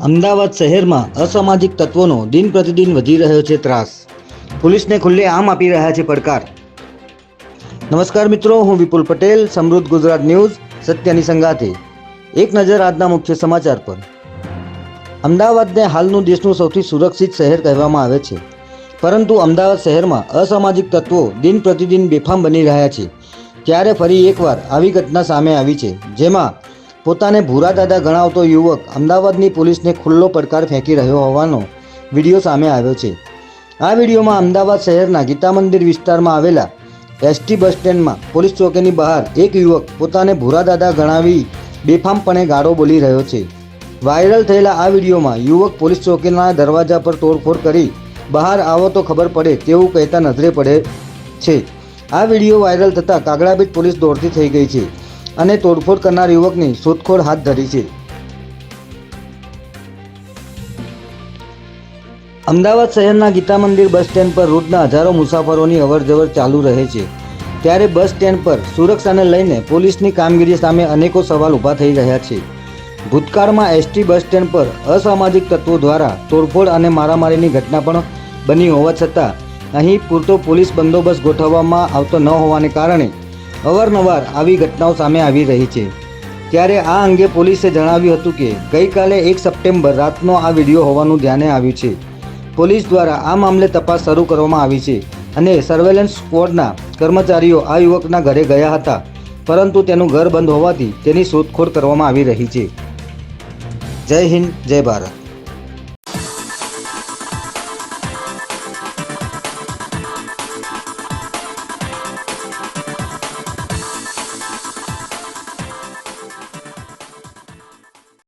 અમદાવાદ શહેરમાં અસામાજિક તત્વોનો દિન પ્રતિદિન વધી રહ્યો છે ત્રાસ. પોલીસને ખુલ્લે આમ આપી રહ્યા છે પડકાર. નમસ્કાર મિત્રો, હું વિપુલ પટેલ, સમૃદ્ધ ગુજરાત ન્યૂઝ, સત્યની સંગાથે. એક નજર આજના મુખ્ય સમાચાર પર. અમદાવાદને હાલનું દેશનું સૌથી સુરક્ષિત શહેર કહેવામાં આવે છે. પરંતુ અમદાવાદ શહેરમાં અસામાજિક તત્વો દિન પ્રતિદિન બેફામ બની રહ્યા છે. ત્યારે ફરી એકવાર આવી ઘટના સામે આવી છે, જેમાં પોતાને ભૂરા દાદા ગણાવતો યુવક અમદાવાદની પોલીસને ખુલ્લો પડકાર ફેંકી રહ્યો હોવાનો વીડિયો સામે આવ્યો છે. આ વિડીયોમાં અમદાવાદ શહેરના ગીતા મંદિર વિસ્તારમાં આવેલા એસટી બસ સ્ટેન્ડમાં પોલીસ ચોકીની બહાર એક યુવક પોતાને ભૂરા દાદા ગણાવી બેફામપણે ગાળો બોલી રહ્યો છે. વાયરલ થયેલા આ વિડીયોમાં યુવક પોલીસ ચોકીના દરવાજા પર તોડફોડ કરી બહાર આવો તો ખબર પડે તેવું કહેતા નજરે પડે છે. આ વીડિયો વાયરલ થતાં કાગડાબીટ પોલીસ દોડતી થઈ ગઈ છે. અને તોડફોડ કરનાર યુવકની શોધખોળ હાથ ધરી છે. અમદાવાદ શહેરના ગીતા મંદિર બસ સ્ટેન્ડ પર રોજના હજારો મુસાફરોની અવરજવર ચાલુ રહે છે. ત્યારે બસ સ્ટેન્ડ પર સુરક્ષાને લઈને પોલીસની કામગીરી સામે અનેકો સવાલ ઊભા થઈ રહ્યા છે. ભૂતકાળમાં એસટી બસ સ્ટેન્ડ પર અસામાજિક તત્વો દ્વારા તોડફોડ અને મારામારીની ઘટના પણ બની હોવા છતાં, અહીં પૂરતો પોલીસ બંદોબસ્ત ગોઠવવામાં આવતો ન હોવાને કારણે અવારનવાર આવી ઘટનાઓ સામે આવી રહી છે. ત્યારે આ અંગે પોલીસે જણાવ્યું હતું કે, ગઈકાલે એક સપ્ટેમ્બર રાતનો આ વીડિયો હોવાનું ધ્યાને આવ્યું છે. પોલીસ દ્વારા આ મામલે તપાસ શરૂ કરવામાં આવી છે અને સર્વેલન્સ સ્કવોડના કર્મચારીઓ આ યુવકના ઘરે ગયા હતા. પરંતુ તેનું ઘર બંધ હોવાથી તેની શોધખોળ કરવામાં આવી રહી છે. જય હિન્દ, જય ભારત.